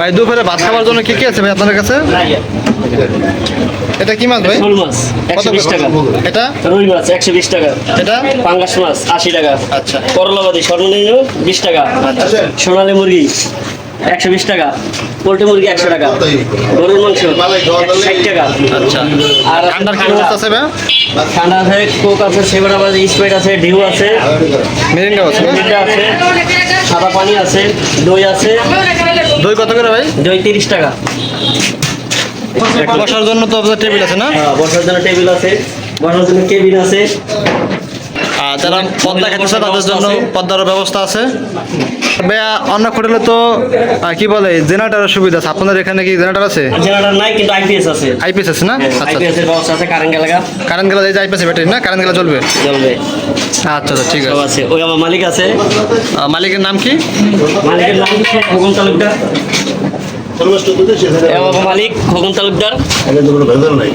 ভাই দুপুরে ভাত খাওয়ার জন্য কি কি আছে ভাই আপনাদের কাছে? এটা কি মাছ ভাই? শোল মাছ একশো বিশ টাকা। এটা? রুই মাছ একশো বিশ টাকা। এটা? পাঙ্গাস মাছ আশি টাকা। আচ্ছা। করলাবাদি স্বর্ণ বিশ টাকা। সোনালী মুরগি একশো বিশ টাকা পোল্ট্রি মুরগি একশো টাকা গরুর মাংস ষাট টাকা। আচ্ছা। আর ঠান্ডার আছে ঠান্ডা আছে কোক আছে সেবারাবাদ স্প্রাইট আছে ঢেউ আছে। মিরিন্ডা আছে মিরিন্ডা আছে সাদা পানি আছে দই আছে। দই কত করে ভাই? দই তিরিশ টাকা। বসার জন্য তো আপনাদের টেবিল আছে না? হ্যাঁ, বসার জন্য টেবিল আছে। বসার জন্য কেবিন আছে। যারা পদ্মা খেতেছে তাদের জন্য পদ্মার ব্যবস্থা আছে। ভাইয়া অন্য হোটেলে তো কি বলে জেনারেটারের সুবিধা আছে। আপনাদের এখানে কি জেনারেটার আছে? জেনারেটর নাই কিন্তু আইপিএস আছে। আইপিএস আছে না? আচ্ছা আইপিএস এর ব্যবস্থা আছে কারেন্ট এলাকা কারেন্ট গেলা এই যে আইপিএস ব্যাটারি না? কারেন্ট গেলা চলবে? জ্বলবে আচ্ছা আচ্ছা ঠিক আছে। আছে। ওই আমার মালিক আছে। মালিকের নাম কি? মালিকের নাম খোকন তালুকদার। মালিক খোকন তালুকদার। নাই।